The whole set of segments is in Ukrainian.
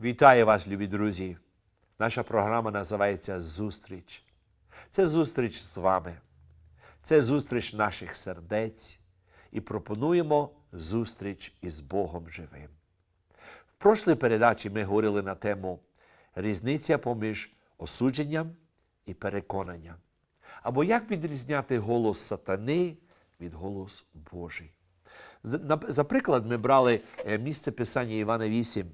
Вітаю вас, любі друзі! Наша програма називається Зустріч. Це зустріч з вами. Це зустріч наших сердець і пропонуємо зустріч із Богом живим. В прошлій передачі ми говорили на тему різниця поміж осудженням і переконанням. Або як відрізняти голос сатани від голосу Божий. За- приклад, ми брали е, місце Писання Івана 8,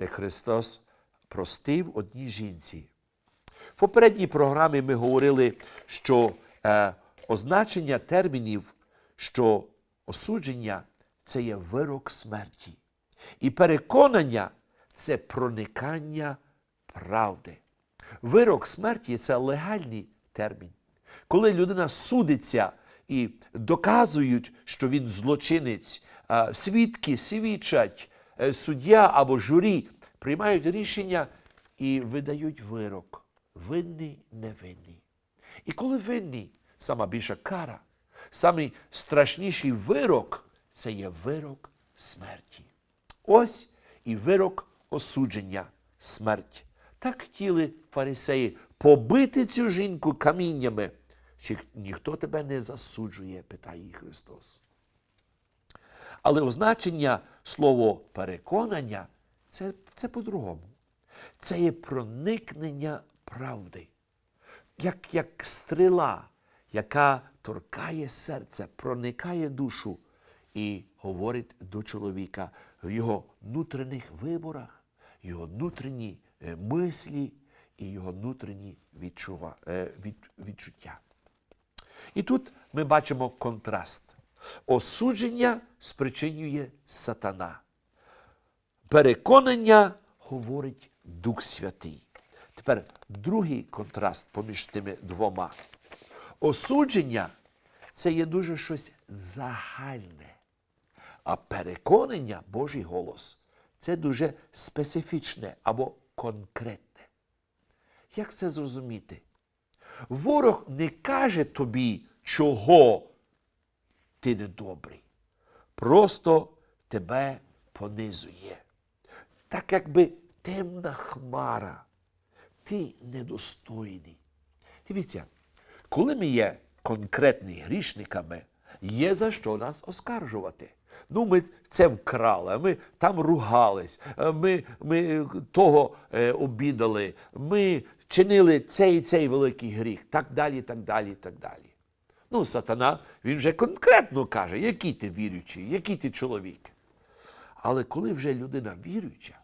де Христос простив одній жінці. В попередній програмі ми говорили, що е, означення термінів, що осудження це є вирок смерті. І переконання це проникання правди. Вирок смерті це легальний термін. Коли людина судиться і доказують, що він злочинець, е, свідки свідчать, суддя або журі приймають рішення і видають вирок. Винний, невинний. І коли винний, сама більша кара, самий страшніший вирок це є вирок смерті. Ось і вирок осудження смерть. Так хотіли фарисеї побити цю жінку каміннями. Чи ніхто тебе не засуджує, питає її Христос. Але означення слово переконання це, це по-другому. Це є проникнення правди, як, як стріла, яка торкає серце, проникає душу і говорить до чоловіка в його внутрішніх виборах, його внутрішні е, мислі і його внутрішні е, від, відчуття. І тут ми бачимо контраст. Осудження спричинює сатана. Переконання говорить Дух Святий. Тепер другий контраст поміж тими двома. Осудження це є дуже щось загальне. А переконання, Божий голос, це дуже специфічне або конкретне. Як це зрозуміти? Ворог не каже тобі, чого ти недобрий. Просто тебе понизує. Так якби темна хмара. Ти недостойний. Дивіться, коли ми є конкретні грішниками, є за що нас оскаржувати. Ну, ми це вкрали, ми там ругались, е, ми, ми того е, обідали, ми чинили цей і цей великий гріх, так далі, так далі, так далі. Ну, сатана, він вже конкретно каже, який ти віруючий, який ти чоловік. Але коли вже людина віруюча,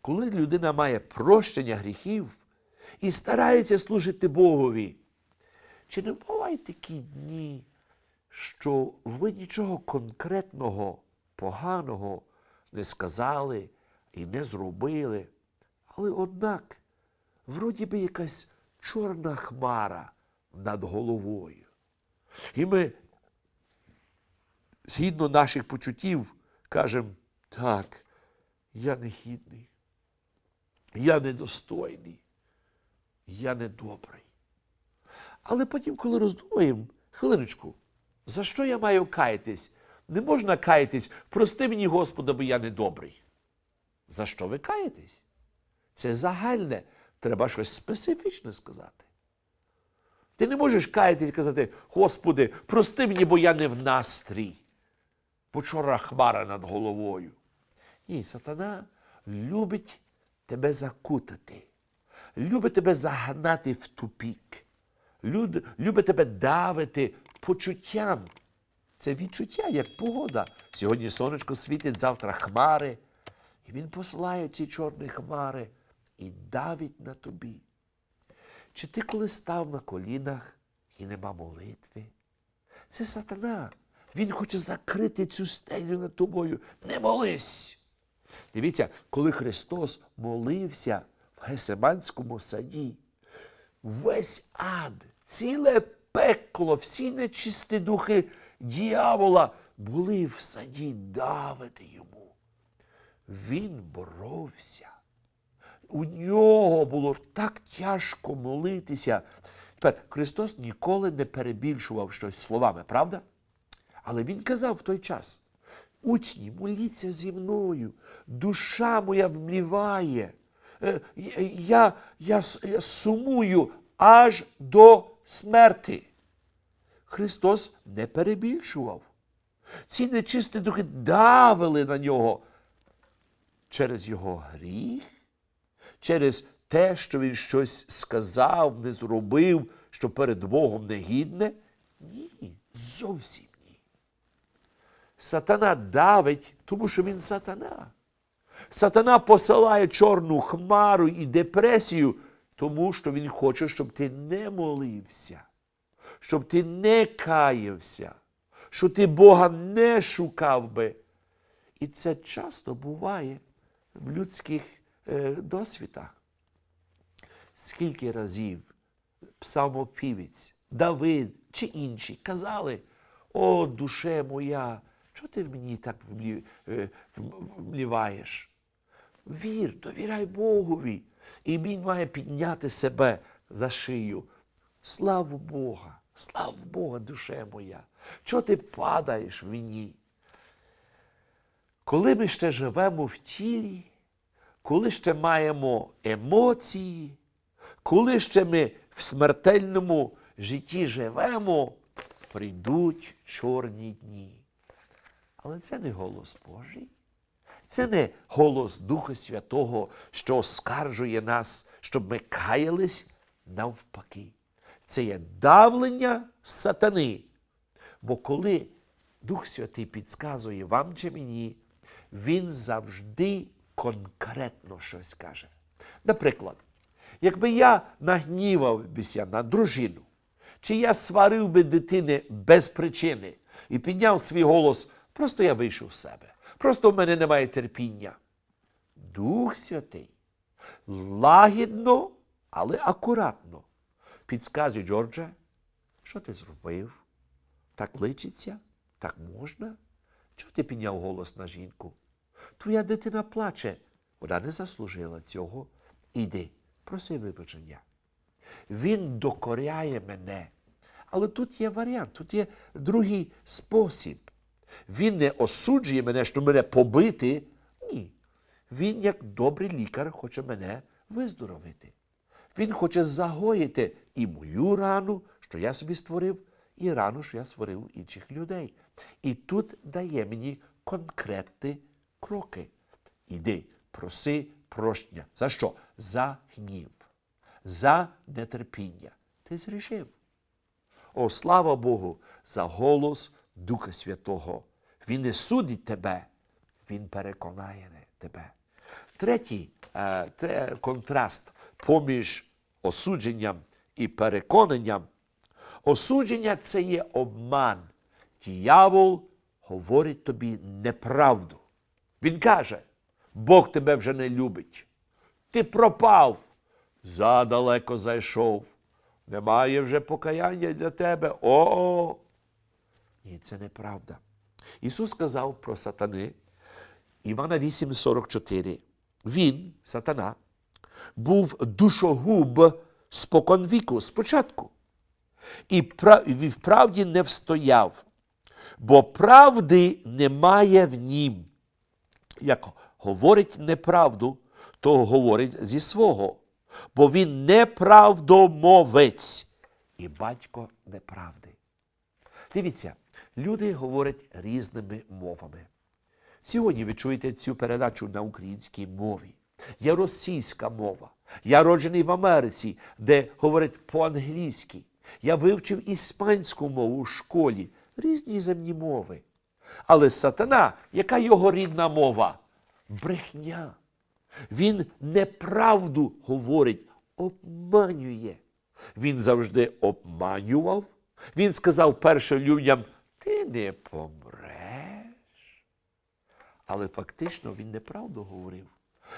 коли людина має прощення гріхів і старається служити Богові, чи не бувають такі дні, що ви нічого конкретного, поганого не сказали і не зробили, але однак, вроді би якась чорна хмара над головою. І ми, згідно наших почуттів, кажемо, так, я не гідний, я недостойний, я недобрий. Але потім, коли роздумуємо, хвилиночку, за що я маю каятись? Не можна каятись, прости мені, Господи, бо я недобрий. За що ви каєтесь? Це загальне, треба щось специфічне сказати. Ти не можеш каятись і казати, Господи, прости мені, бо я не в настрій. Бо чора хмара над головою. Ні, сатана любить тебе закутати, любить тебе загнати в тупік, любить тебе давити почуттям. Це відчуття, як погода. Сьогодні сонечко світить, завтра хмари. І він посилає ці чорні хмари і давить на тобі. Чи ти коли став на колінах і нема молитви? Це сатана. Він хоче закрити цю стелю над тобою. Не молись. Дивіться, коли Христос молився в Гесеманському саді, весь ад, ціле пекло, всі нечисті духи дьявола були в саді давити йому. Він боровся. У нього було так тяжко молитися. Тепер Христос ніколи не перебільшував щось словами, правда? Але Він казав в той час: учні, моліться зі мною, душа моя вмліває. Е, Я, я, я сумую аж до смерти. Христос не перебільшував. Ці нечисті духи давили на нього через його гріх, через те, що він щось сказав, не зробив, що перед Богом негідне? Ні, зовсім ні. Сатана давить, тому що він сатана. Сатана посилає чорну хмару і депресію, тому що він хоче, щоб ти не молився, щоб ти не каявся, щоб ти Бога не шукав би. І це часто буває в людських досвідах. Скільки разів псалмопівець, Давид чи інші казали: О, душе моя, чого ти в мені так вмлі- е, вмліваєш? Вір, довіряй Богові. І він має підняти себе за шию. Славу Бога, славу Бога, душе моя. Чого ти падаєш в мені? Коли ми ще живемо в тілі, коли ще маємо емоції, коли ще ми в смертельному житті живемо, прийдуть чорні дні. Але це не голос Божий. Це не голос Духа Святого, що оскаржує нас, щоб ми каялись навпаки. Це є давлення сатани. Бо коли Дух Святий підказує вам чи мені, він завжди конкретно щось каже. Наприклад, якби я нагнівався на дружину, чи я сварив би дитини без причини і підняв свій голос, просто я вийшов з себе. Просто в мене немає терпіння. Дух Святий лагідно, але акуратно підказує Джордже, що ти зробив? Так личиться? Так можна? Чого ти підняв голос на жінку? Твоя дитина плаче. Вона не заслужила цього. Іди, проси вибачення. Він докоряє мене. Але тут є варіант, тут є другий спосіб. Він не осуджує мене, що мене побити. Ні. Він, як добрий лікар, хоче мене виздоровити. Він хоче загоїти і мою рану, що я собі створив, і рану, що я створив інших людей. І тут дає мені конкретні кроки. Іди, проси прощення. За що? За гнів, за нетерпіння. Ти зрішив. О, слава Богу, за голос Духа Святого. Він не судить тебе, Він переконає тебе. Третій е, контраст поміж осудженням і переконанням. Осудження це є обман. Діявол говорить тобі неправду. Він каже, Бог тебе вже не любить. Ти пропав, задалеко зайшов. Немає вже покаяння для тебе. О! Ні, це неправда. Ісус сказав про сатани, Івана 8,44. Він, сатана, був душогуб споконвіку, спочатку. І пра- і вправді не встояв, бо правди немає в нім. Як говорить неправду, то говорить зі свого, бо він неправдомовець і батько неправди. Дивіться, люди говорять різними мовами. Сьогодні ви чуєте цю передачу на українській мові. Є російська мова. Я роджений в Америці, де говорять по-англійськи. Я вивчив іспанську мову у школі, різні земні мови. Але сатана, яка його рідна мова? Брехня. Він неправду говорить, обманює. Він завжди обманював. Він сказав першим людям: ти не помреш. Але фактично він неправду говорив.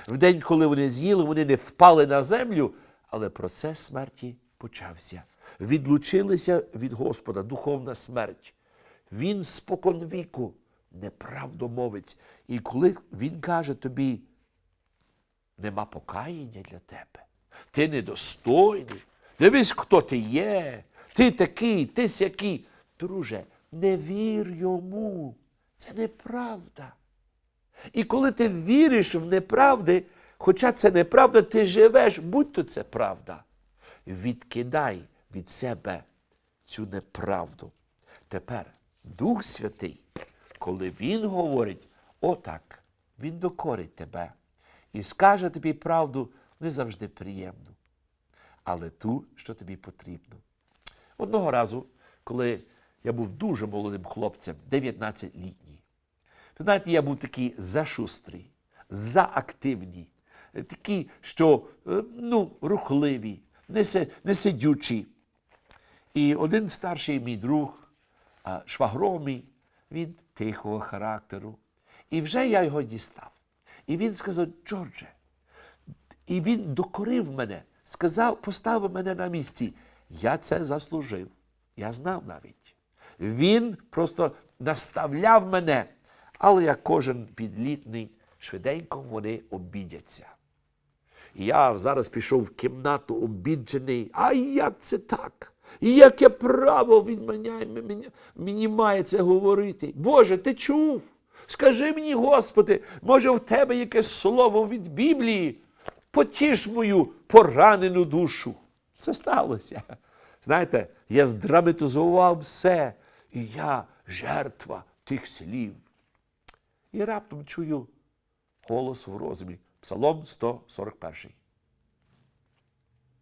В день, коли вони з'їли, вони не впали на землю, але процес смерті почався. Відлучилися від Господа, духовна смерть. Він споконвіку неправдомовець. І коли він каже тобі, нема покаяння для тебе, ти недостойний, дивись, хто ти є, ти такий, ти сякий. Друже, не вір йому, Це неправда. І коли ти віриш в неправди, хоча це неправда, ти живеш, будь то це правда. Відкидай від себе цю неправду. Тепер Дух Святий, коли Він говорить отак, Він докорить тебе і скаже тобі правду не завжди приємну, але ту, що тобі потрібно. Одного разу, коли я був дуже молодим хлопцем, 19-літній, ви знаєте, я був такий зашустрий, заактивний, такий, що е, ну, рухливий, несидючий. І один старший мій друг, швагром він тихого характеру. І вже я його дістав. І він сказав, Джордже, і він докорив мене, сказав, поставив мене на місці. Я це заслужив. Я знав навіть. Він просто наставляв мене, але як кожен підлітний, швиденько вони обідяться. І я зараз пішов в кімнату обіджений. А як це так? І яке право він мені, мені, має це говорити? Боже, ти чув? Скажи мені, Господи, може в тебе якесь слово від Біблії? Потіш мою поранену душу. Це сталося. Знаєте, я здраматизував все, і я жертва тих слів. І раптом чую голос в розумі. Псалом 141.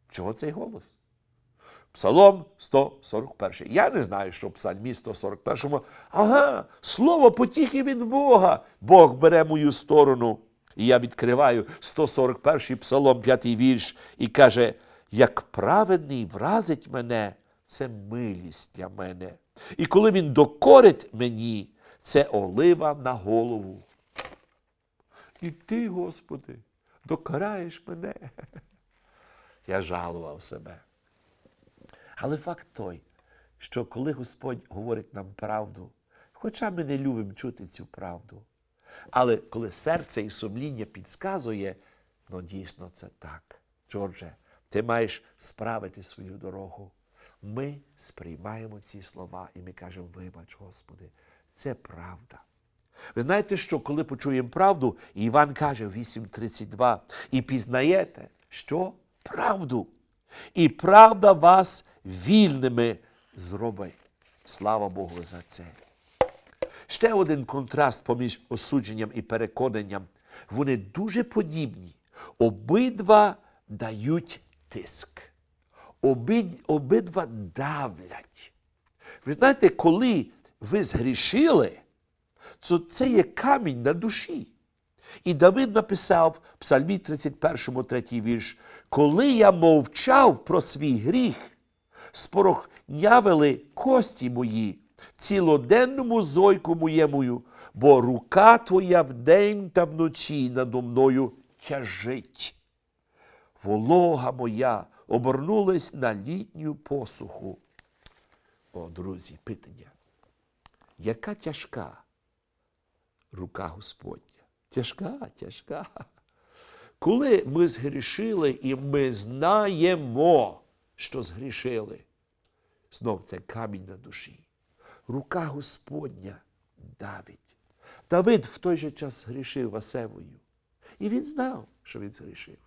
Чого цей голос? Псалом 141. Я не знаю, що в Псальмі 141. Ага, слово потіхи від Бога. Бог бере мою сторону. І я відкриваю 141 псалом, 5 вірш, і каже: як праведний вразить мене, це милість для мене. І коли він докорить мені, це олива на голову. І ти, Господи, докараєш мене. Я жалував себе. Але факт той, що коли Господь говорить нам правду, хоча ми не любимо чути цю правду, але коли серце і сумління підказує, ну дійсно це так. Джордже, ти маєш справити свою дорогу. Ми сприймаємо ці слова і ми кажемо, вибач, Господи, це правда. Ви знаєте, що коли почуємо правду, Іван каже 8.32, і пізнаєте, що правду. І правда вас вільними зробить. Слава Богу за це. Ще один контраст поміж осудженням і переконанням. Вони дуже подібні. Обидва дають тиск. Обид, обидва давлять. Ви знаєте, коли ви згрішили, то це є камінь на душі. І Давид написав в Псальмі 31, 3 вірш, коли я мовчав про свій гріх, спорохнявили кості мої, цілоденному зойку моєму, бо рука твоя вдень та вночі надо мною тяжить. Волога моя обернулась на літню посуху. О, друзі, питання. Яка тяжка рука Господня? Тяжка, тяжка. Коли ми згрішили і ми знаємо, що згрішили, знов це камінь на душі. Рука Господня давить. Давид в той же час згрішив Васевою. І він знав, що він згрішив.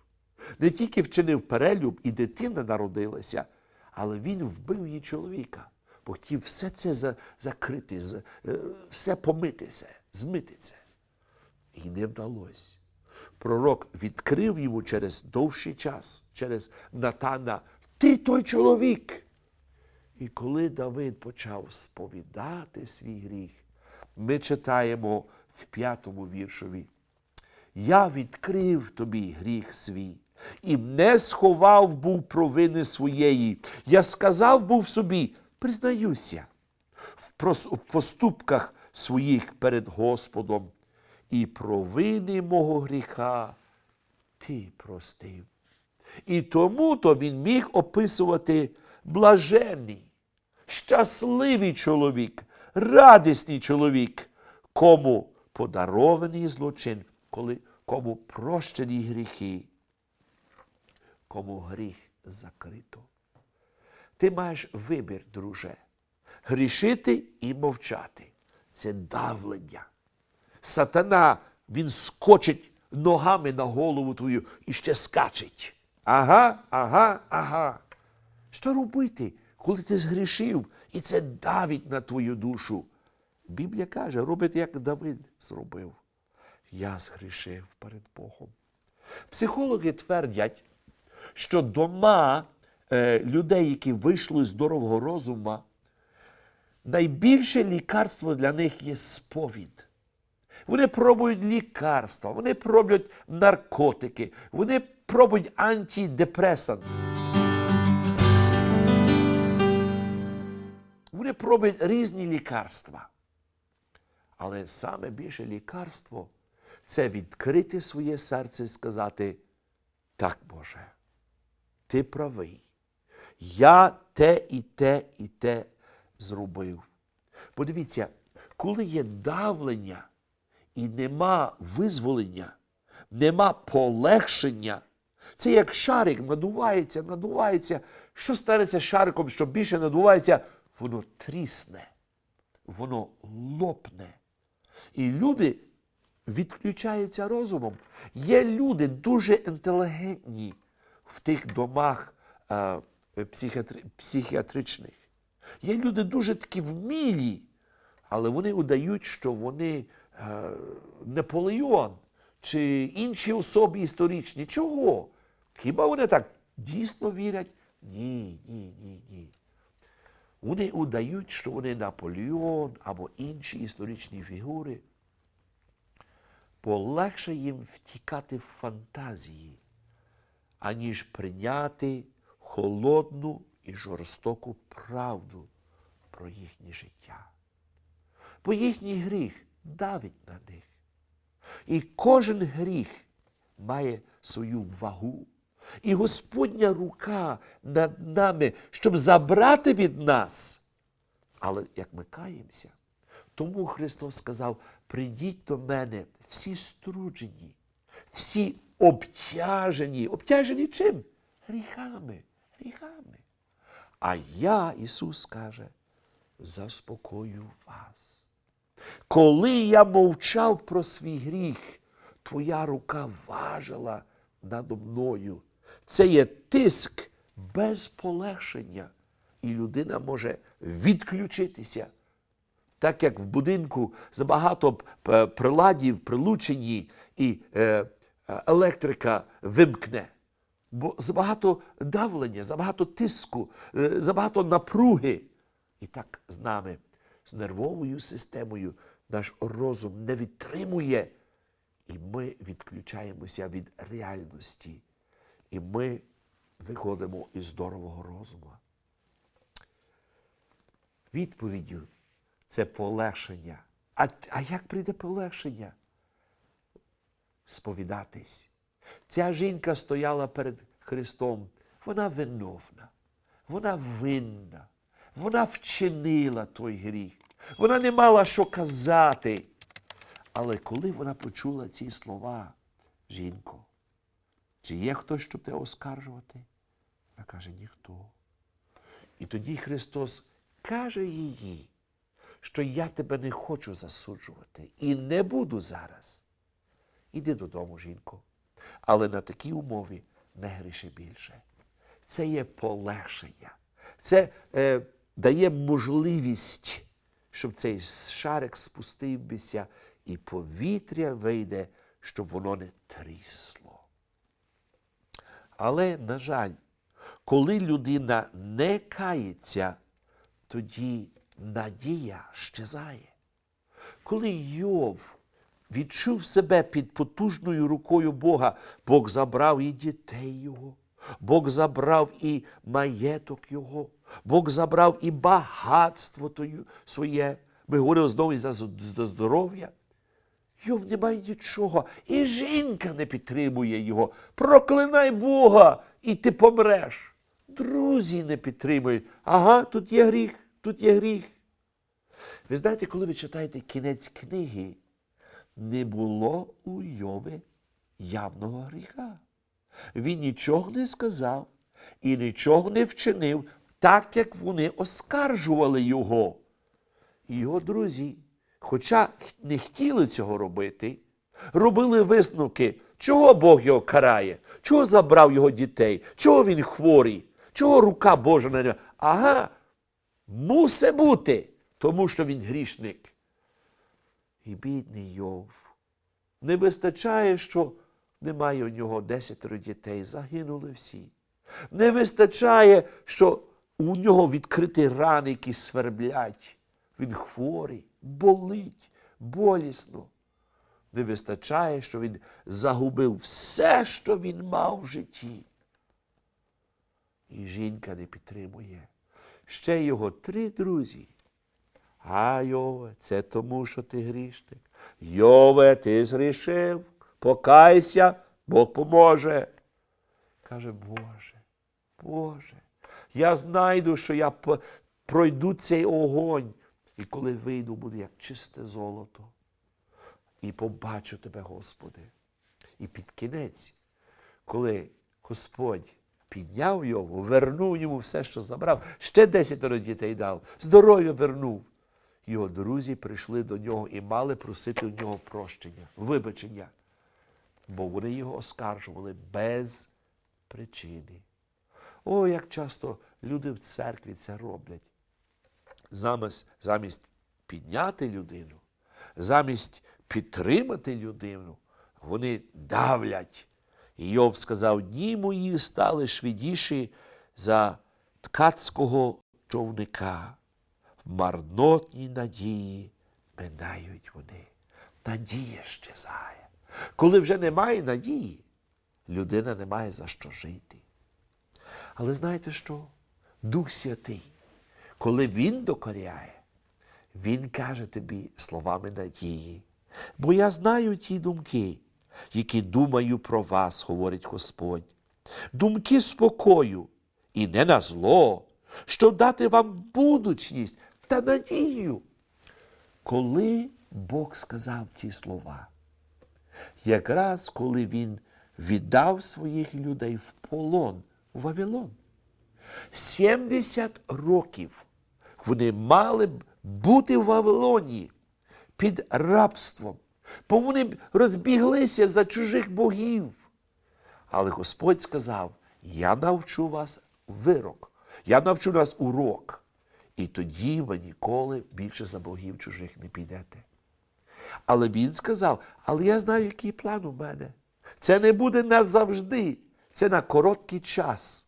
Не тільки вчинив перелюб і дитина народилася, але він вбив її чоловіка, бо хотів все це закрити, за- е, все помитися, змити це. І не вдалося. Пророк відкрив йому через довший час, через Натана, ти той чоловік. І коли Давид почав сповідати свій гріх, ми читаємо в п'ятому віршові. Я відкрив тобі гріх свій і не сховав був провини своєї. Я сказав був собі, признаюся в поступках своїх перед Господом, і провини мого гріха ти простив. І тому то він міг описувати блаженний, щасливий чоловік, радісний чоловік, кому подарований злочин, коли, кому прощені гріхи, кому гріх закрито. Ти маєш вибір, друже, грішити і мовчати. це давлення. Сатана, він скочить ногами на голову твою і ще скачить. Ага, ага, ага. Що робити, коли ти згрішив, і це давить на твою душу? Біблія каже, робить, як Давид зробив. Я згрішив перед Богом. Психологи твердять, що дома е, людей, які вийшли з здорового розуму, найбільше лікарство для них є сповідь. Вони пробують лікарства, вони пробують наркотики, вони пробують антидепресант. Вони пробують різні лікарства. Але саме більше лікарство це відкрити своє серце і сказати: так, Боже, ти правий. Я те і те і те зробив. Подивіться, коли є давлення і нема визволення, нема полегшення, це як шарик надувається, надувається. Що станеться шариком, що більше надувається, воно трісне, воно лопне. І люди відключаються розумом. Є люди дуже інтелігентні в тих домах е, психіатри- психіатричних. Є люди дуже такі вмілі, але вони удають, що вони Наполеон чи інші особи історичні. Чого? Хіба вони так дійсно вірять? Ні, ні, ні, ні. Вони удають, що вони Наполеон або інші історичні фігури, бо легше їм втікати в фантазії, аніж прийняти холодну і жорстоку правду про їхнє життя. Бо їхній гріх давить на них. І кожен гріх має свою вагу. І Господня рука над нами, щоб забрати від нас. Але як ми каємося, тому Христос сказав: прийдіть до мене всі струджені, всі обтяжені. Обтяжені чим? Гріхами, гріхами. А я, Ісус каже, заспокою вас. Коли я мовчав про свій гріх, твоя рука важила надо мною. Це є тиск без полегшення, і людина може відключитися. Так як в будинку забагато приладів прилучені і е, е, електрика вимкне. Бо забагато давлення, забагато тиску, е, забагато напруги. І так з нами, з нервовою системою, наш розум не відтримує, і ми відключаємося від реальності. І ми виходимо із здорового розуму. Відповіддю це полегшення. А, а як прийде полегшення? Сповідатись. Ця жінка стояла перед Христом. Вона виновна, вона винна, вона вчинила той гріх. Вона не мала що казати. Але коли вона почула ці слова, жінко, чи є хтось, щоб тебе оскаржувати? Вона каже, ніхто. І тоді Христос каже їй, що я тебе не хочу засуджувати і не буду зараз. Іди додому, жінко. Але на такій умові не гріши більше. Це є полегшення. Це е, дає можливість, щоб цей шарик спустився і повітря вийде, щоб воно не трісло. Але, на жаль, коли людина не кається, тоді надія щезає. Коли Йов відчув себе під потужною рукою Бога, Бог забрав і дітей його, Бог забрав і маєток його, Бог забрав і багатство своє. Ми говорили знову і за здоров'я. Йов немає нічого, і жінка не підтримує його. Проклинай Бога, і ти помреш. Друзі не підтримують. Ага, тут є гріх, тут є гріх. Ви знаєте, коли ви читаєте кінець книги, не було у Йові явного гріха. Він нічого не сказав і нічого не вчинив, так як вони оскаржували його. І його друзі хоча не хотіли цього робити, робили висновки, чого Бог його карає, чого забрав його дітей, чого він хворий, чого рука Божа на нього. Ага, мусе бути, тому що він грішник. І бідний Йов. Не вистачає, що немає у нього десятеро дітей, загинули всі. Не вистачає, що у нього відкриті рани, які сверблять. Він хворий, болить, болісно. Не вистачає, що він загубив все, що він мав в житті. І жінка не підтримує. Ще його три друзі. А Йове, це тому, що ти грішник. Йове, ти зрішив, покайся, Бог поможе. Каже, Боже, Боже, я знайду, що я пройду цей огонь. І коли вийду, буде як чисте золото. І побачу тебе, Господи. І під кінець, коли Господь підняв його, вернув йому все, що забрав, ще десятеро дітей дав, здоров'я вернув. Його друзі прийшли до нього і мали просити у нього прощення, вибачення, бо вони його оскаржували без причини. О, як часто люди в церкві це роблять. Замість, замість підняти людину, замість підтримати людину, вони давлять. Йов сказав, дні мої стали швидіші за ткацького човника. В марнотній надії минають вони. Надія щезає. Коли вже немає надії, людина не має за що жити. Але знаєте що? Дух Святий, коли Він докоряє, Він каже тобі словами надії. Бо я знаю ті думки, які думаю про вас, говорить Господь. Думки спокою і не на зло, щоб дати вам будучність та надію. Коли Бог сказав ці слова, якраз коли Він віддав своїх людей в полон у Вавилон. 70 років вони мали б бути в Вавилоні під рабством, бо вони б розбіглися за чужих богів. Але Господь сказав: Я навчу вас вирок, я навчу вас урок. І тоді ви ніколи більше за богів чужих не підете. Але він сказав: Але я знаю, який план у мене. Це не буде назавжди, це на короткий час.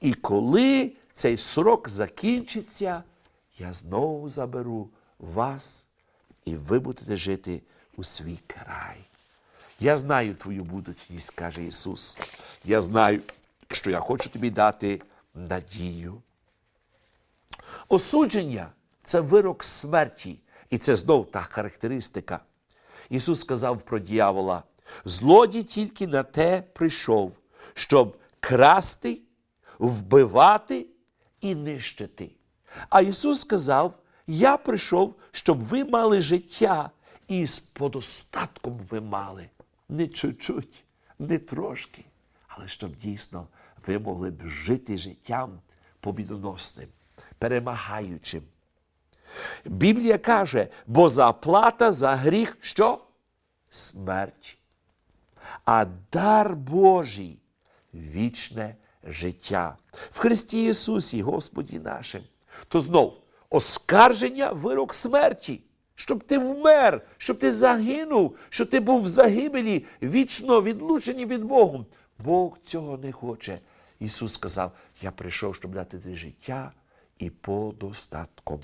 І коли цей срок закінчиться, я знову заберу вас, і ви будете жити у свій край. Я знаю твою будучність, каже Ісус. Я знаю, що я хочу тобі дати надію. Осудження це вирок смерті. І це знов та характеристика. Ісус сказав про дьявола: злодій тільки на те прийшов, щоб красти, вбивати і нищити. А Ісус сказав: Я прийшов, щоб ви мали життя, і з подостатком ви мали. Не чуть-чуть, не трошки, але щоб дійсно ви могли б жити життям побідоносним, перемагаючим. Біблія каже, бо заплата за гріх що? Смерть. А дар Божий вічне життя. В Христі Ісусі, Господі нашим. То знов оскарження вирок смерті, щоб ти вмер, щоб ти загинув, щоб ти був в загибелі, вічно відлучені від Богу. Бог цього не хоче. Ісус сказав: Я прийшов, щоб дати тобі життя і подостатком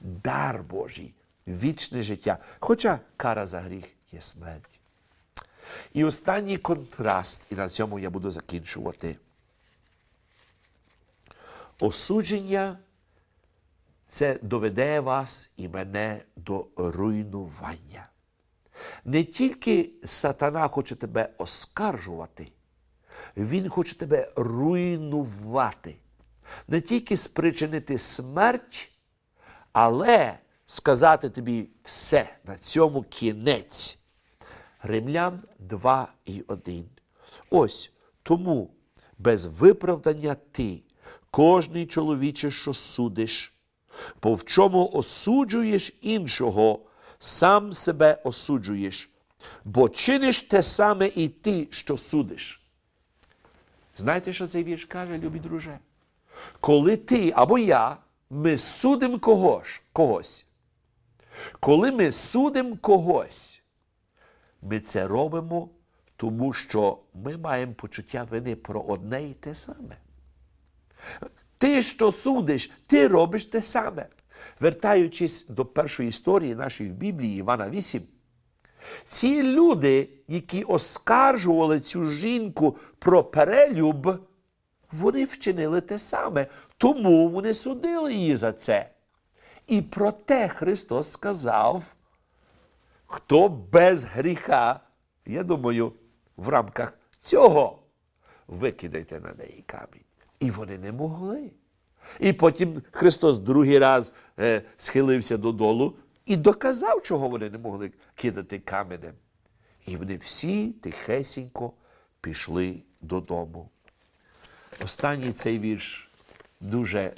дар Божий, вічне життя. Хоча кара за гріх є смерть. І останній контраст, і на цьому я буду закінчувати. Осудження це доведе вас і мене до руйнування. Не тільки сатана хоче тебе оскаржувати, він хоче тебе руйнувати, не тільки спричинити смерть, але сказати тобі все на цьому кінець. Римлян 2 і 1. Ось тому без виправдання ти, кожний чоловіче, що судиш, бо в чому осуджуєш іншого, сам себе осуджуєш, бо чиниш те саме і ти, що судиш. Знаєте, що цей вірш каже, любі друже? Коли ти або я, ми судимо когось, когось. Коли ми судимо когось, ми це робимо, тому що ми маємо почуття вини про одне і те саме. Ти, що судиш, ти робиш те саме. Вертаючись до першої історії нашої в Біблії, Івана 8, ці люди, які оскаржували цю жінку про перелюб, вони вчинили те саме, тому вони судили її за це. І проте Христос сказав, хто без гріха, я думаю, в рамках цього викидайте на неї камінь. І вони не могли. І потім Христос другий раз е, схилився додолу і доказав, чого вони не могли кидати каменем. І вони всі тихесенько пішли додому. Останній цей вірш дуже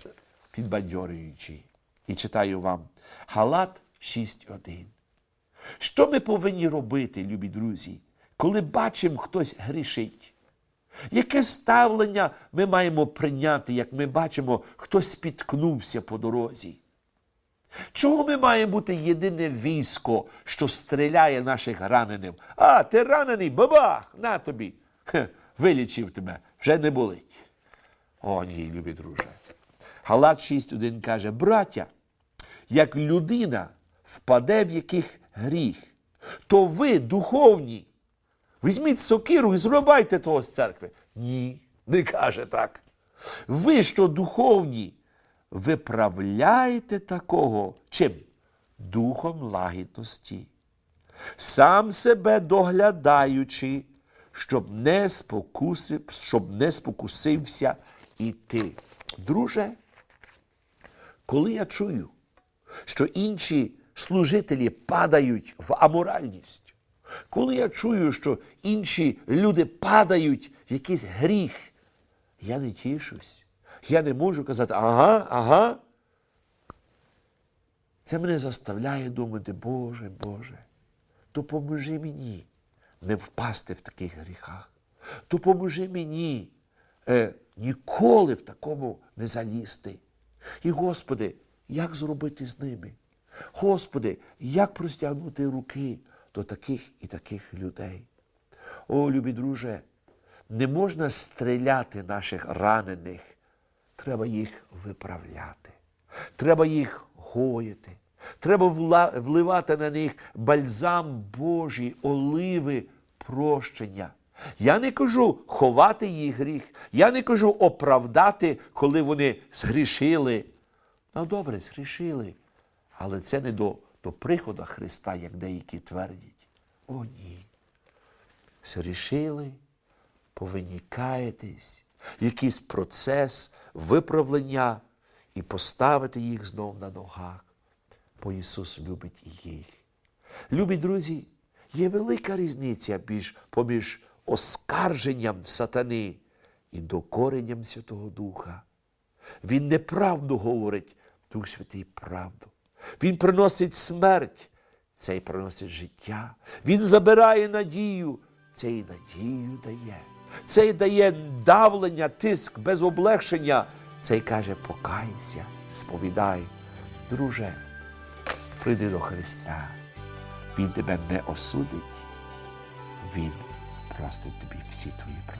підбадьорюючий. І читаю вам Галат 6.1. Що ми повинні робити, любі друзі, коли бачимо, хтось грішить? Яке ставлення ми маємо прийняти, як ми бачимо, хтось спіткнувся по дорозі? Чого ми маємо бути єдине військо, що стріляє наших раненим? А, ти ранений, бабах! На тобі! Хе, вилічив тебе, вже не болить. О, ні, любі друже. Галат 6.1 каже, браття, як людина впаде в яких гріх, то ви, духовні, візьміть сокиру і зрубайте того з церкви. Ні, не каже так. Ви, що духовні, виправляєте такого чим? Духом лагідності, сам себе доглядаючи, щоб не спокусив, щоб не спокусився і ти. Друже, коли я чую, що інші служителі падають в аморальність, коли я чую, що інші люди падають в якийсь гріх, я не тішусь. Я не можу казати, ага, ага. Це мене заставляє думати, Боже, Боже, допоможи мені не впасти в таких гріхах. Допоможи мені е, ніколи в такому не залізти. І, Господи, як зробити з ними? Господи, як простягнути руки до таких і таких людей? О, любі друже, не можна стріляти наших ранених. Треба їх виправляти. Треба їх гоїти. Треба вливати на них бальзам Божий, оливи прощення. Я не кажу ховати їх гріх. Я не кажу оправдати, коли вони згрішили. Ну, добре, згрішили. Але це не до, до приходу Христа, як деякі твердять. О, ні. Згрішили, повинні якийсь процес виправлення і поставити їх знов на ногах, бо Ісус любить їх. Любі друзі, є велика різниця між, поміж оскарженням сатани і докоренням Святого Духа. Він неправду говорить, Дух Святий правду. Він приносить смерть, цей приносить життя. Він забирає надію, цей надію дає. Цей дає давлення, тиск без облегшення. Цей каже, покайся, сповідай. Друже, прийди до Христа. Він тебе не осудить. Він простить тобі всі твої провини.